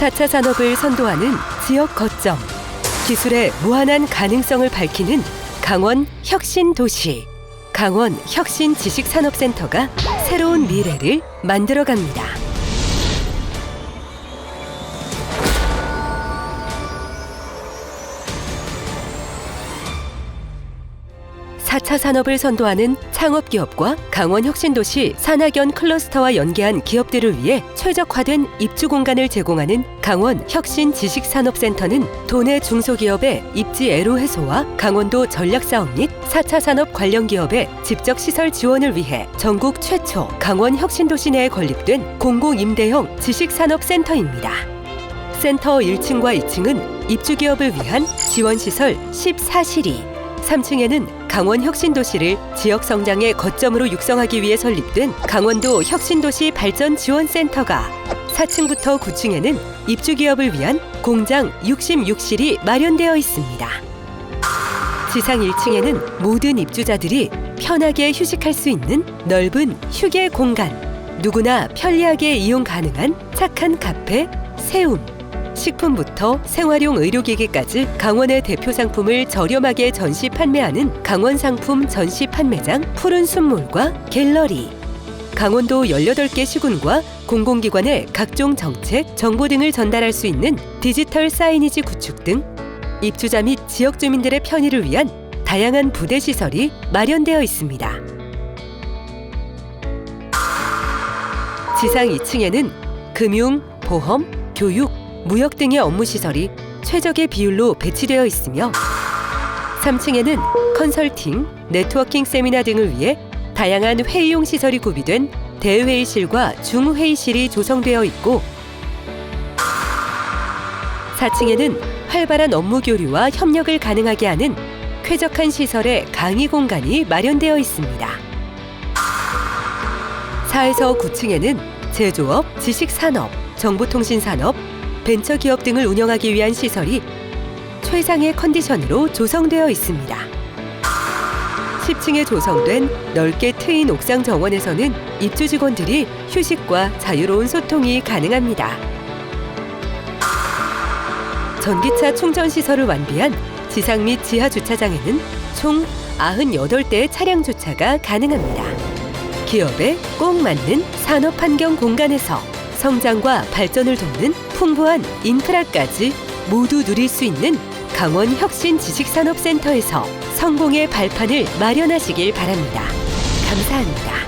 4차 산업을 선도하는 지역 거점. 기술의 무한한 가능성을 밝히는 강원 혁신 도시. 강원 혁신 지식산업센터가 새로운 미래를 만들어 갑니다. 사차 산업을 선도하는 창업기업과 강원혁신도시 산학연 클러스터와 연계한 기업들을 위해 최적화된 입주 공간을 제공하는 강원혁신지식산업센터는 도내 중소기업의 입지 애로 해소와 강원도 전략사업 및 4차 산업 관련 기업의 집적 시설 지원을 위해 전국 최초 강원혁신도시 내에 건립된 공공임대형 지식산업센터입니다. 센터 1층과 2층은 입주기업을 위한 지원시설 14실이 3층에는 강원 혁신도시를 지역 성장의 거점으로 육성하기 위해 설립된 강원도 혁신도시 발전 지원센터가 4층부터 9층에는 입주 기업을 위한 공장 66실이 마련되어 있습니다. 지상 1층에는 모든 입주자들이 편하게 휴식할 수 있는 넓은 휴게 공간, 누구나 편리하게 이용 가능한 착한 카페, 세움, 식품부터 생활용 의료기기까지 강원의 대표 상품을 저렴하게 전시 판매하는 강원 상품 전시 판매장 푸른 순몰과 갤러리 강원도 18개 시군과 공공기관의 각종 정책, 정보 등을 전달할 수 있는 디지털 사이니지 구축 등 입주자 및 지역 주민들의 편의를 위한 다양한 부대 시설이 마련되어 있습니다. 지상 2층에는 금융, 보험, 교육, 무역 등의 업무 시설이 최적의 비율로 배치되어 있으며 3층에는 컨설팅, 네트워킹 세미나 등을 위해 다양한 회의용 시설이 구비된 대회의실과 중회의실이 조성되어 있고 4층에는 활발한 업무 교류와 협력을 가능하게 하는 쾌적한 시설의 강의 공간이 마련되어 있습니다. 4에서 9층에는 제조업, 지식산업, 정보통신산업, 벤처 기업 등을 운영하기 위한 시설이 최상의 컨디션으로 조성되어 있습니다. 10층에 조성된 넓게 트인 옥상 정원에서는 입주 직원들이 휴식과 자유로운 소통이 가능합니다. 전기차 충전 시설을 완비한 지상 및 지하 주차장에는 총 98대의 차량 주차가 가능합니다. 기업에 꼭 맞는 산업 환경 공간에서 성장과 발전을 돕는 풍부한 인프라까지 모두 누릴 수 있는 강원 혁신 지식산업센터에서 성공의 발판을 마련하시길 바랍니다. 감사합니다.